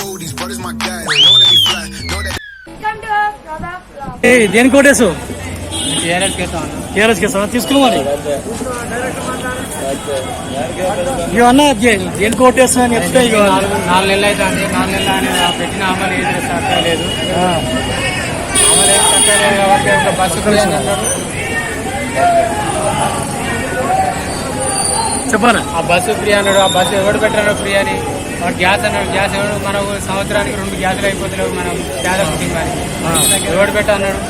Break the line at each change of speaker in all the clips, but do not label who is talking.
fool, these brothers my guys. Know that we fly, know that.
Welcome to ప్రదా blog
ఏ దేనికి ఓటేసు
TRS
case తీసుకుని మరి. ఇక అన్న దేనికి ఓటేస్తున్నా అని చెప్తే ఇక
నాలుగు నెలలు అయితే అండి నాలుగు నెలలు అని ఆ పెట్టిన అమలు ఏది సక్కగా లేదు. అమలు ఏది సక్కగా లేదు కాబట్టి ఒక బస్సు ఫ్రీ
చెప్పారా
ఆ బస్సు ఫ్రీ అన్నాడు ఆ బస్సు ఎవడు పెట్టాడు ఫ్రీ అని. గ్యాస్ అన్నాడు గ్యాస్ ఎవడు? మనకు సంవత్సరానికి రెండు గ్యాసులు అయిపోతలేవు మనం పేద కుటుంబానికి. ఎవడు పెట్ట అన్నాడు?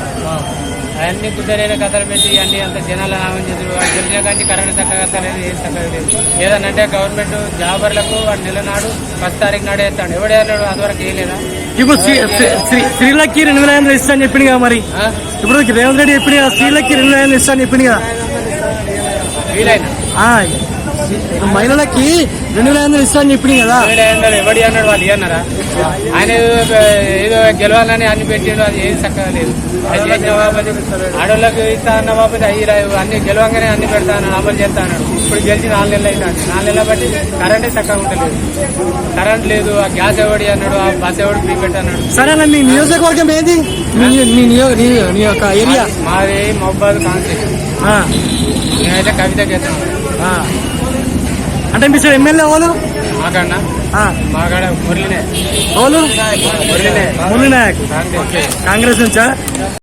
అవన్నీ కుదరైన కథలు పెట్టి అన్ని అంత జనాలు ఆమె చేసారు వాడు తెలిసిన కానీ కరెంట్ చక్కగా వస్తలేదు ఏం చక్కగా లేదు. ఏదన్నంటే గవర్నమెంట్ జాబర్లకు వాడు నెల నాడు ఫస్ట్ తారీఖు నాడు వేస్తాడు ఎవడు వేస్తాడు అంతవరకు వేయలేదా
ఇప్పుడు స్త్రీలకి రెండు వేల ఐదు వందలు ఇస్తా అని చెప్పింది కదా మరి? ఇప్పుడు రేవంత్ రెడ్డి చెప్పింది కదా స్త్రీలకి రెండు వేల ఐదు వందలు ఇస్తా అని చెప్పింది కదా.
వీలైనా?
మహిళలకి రెండు వేల ఐదు వందలు ఇస్తా అని చెప్పింది కదా.
ఎవడు అన్నాడు ఎవడి అన్నాడు వాళ్ళు అన్నారా? ఆయన ఏదో గెలవాలని అన్ని పెట్టాడు అది ఏది చక్కగా లేదు. అది చేసిన బాబు ఆడవాళ్ళకి ఇస్తా అన్న బాబు అయ్యి అన్ని గెలవంగానే అన్ని పెడతా అన్నాడు అమలు చేస్తా అన్నాడు. ఇప్పుడు గెలిచి నాలుగు నెలలు అవుతుంది నాలుగు నెలల బట్టి కరెంటే చక్కగా ఉంటలేదు కరెంట్ లేదు ఆ గ్యాస్ ఎవడి అన్నాడు ఆ బస్ ఎవడు ఫ్రీ పెట్టన్నాడు
సరే అన్న మీ నియోజకవర్గం ఏది? మీ యొక్క ఏరియా?
మాది కాన్స్టిట్యూషన్
ఆ,
నేనైతే కవితకి వేస్తాను
ఆ. అంటే మీ సార్ ఎమ్మెల్యే వాళ్ళు
మాకన్నా మాకాడ మురళినే.
వాళ్ళు కాంగ్రెస్ నుంచా?